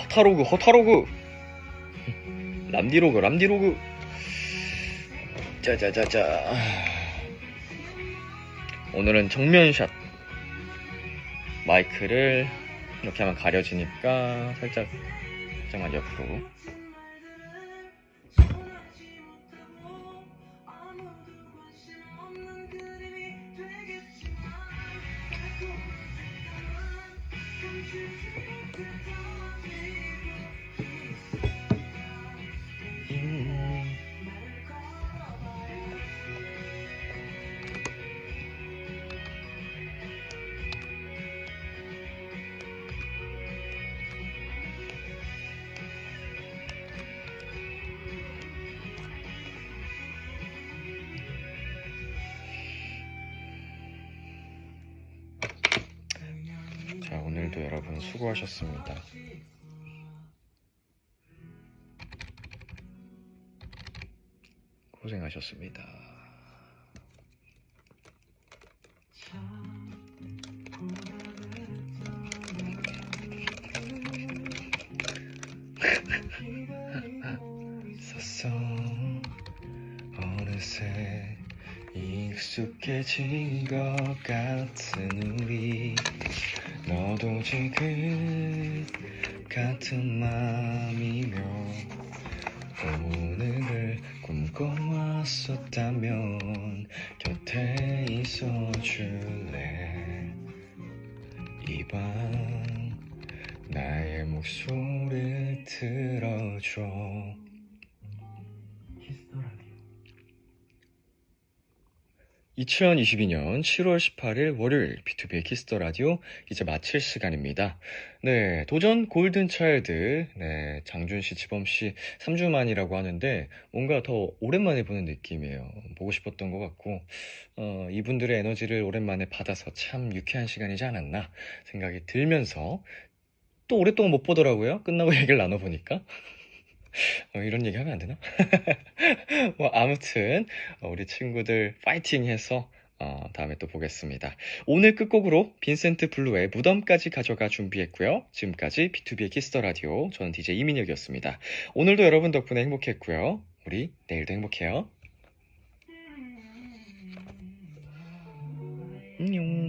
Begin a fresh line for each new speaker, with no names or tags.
허타로그 허타로그. 람디로그 람디로그. 짜자자자. 오늘은 정면샷. 마이크를 이렇게 하면 가려지니까 살짝 살짝만 옆으로 只是一个交集。 오늘도 여러분 수고하셨습니다. 고생하셨습니다. 있었어 어느새 익숙해진 것 같은 우리 너도 지금 같은 맘이며 오늘을 꿈꿔왔었다면 곁에 있어줄래? 이 밤 나의 목소리를 들어줘 2022년 7월 18일 월요일 B2B의 키스터 라디오 이제 마칠 시간입니다. 네, 도전 골든 차일드, 네, 장준 씨, 지범 씨 3주 만이라고 하는데 뭔가 더 오랜만에 보는 느낌이에요. 보고 싶었던 것 같고, 어, 이분들의 에너지를 오랜만에 받아서 참 유쾌한 시간이지 않았나 생각이 들면서 또 오랫동안 못 보더라고요. 끝나고 얘기를 나눠보니까. 어, 이런 얘기 하면 안 되나? 뭐, 아무튼, 어, 우리 친구들 파이팅 해서, 어, 다음에 또 보겠습니다. 오늘 끝곡으로 빈센트 블루의 무덤까지 가져가 준비했고요. 지금까지 B2B의 키스터 라디오. 저는 DJ 이민혁이었습니다. 오늘도 여러분 덕분에 행복했고요. 우리 내일도 행복해요. 안녕.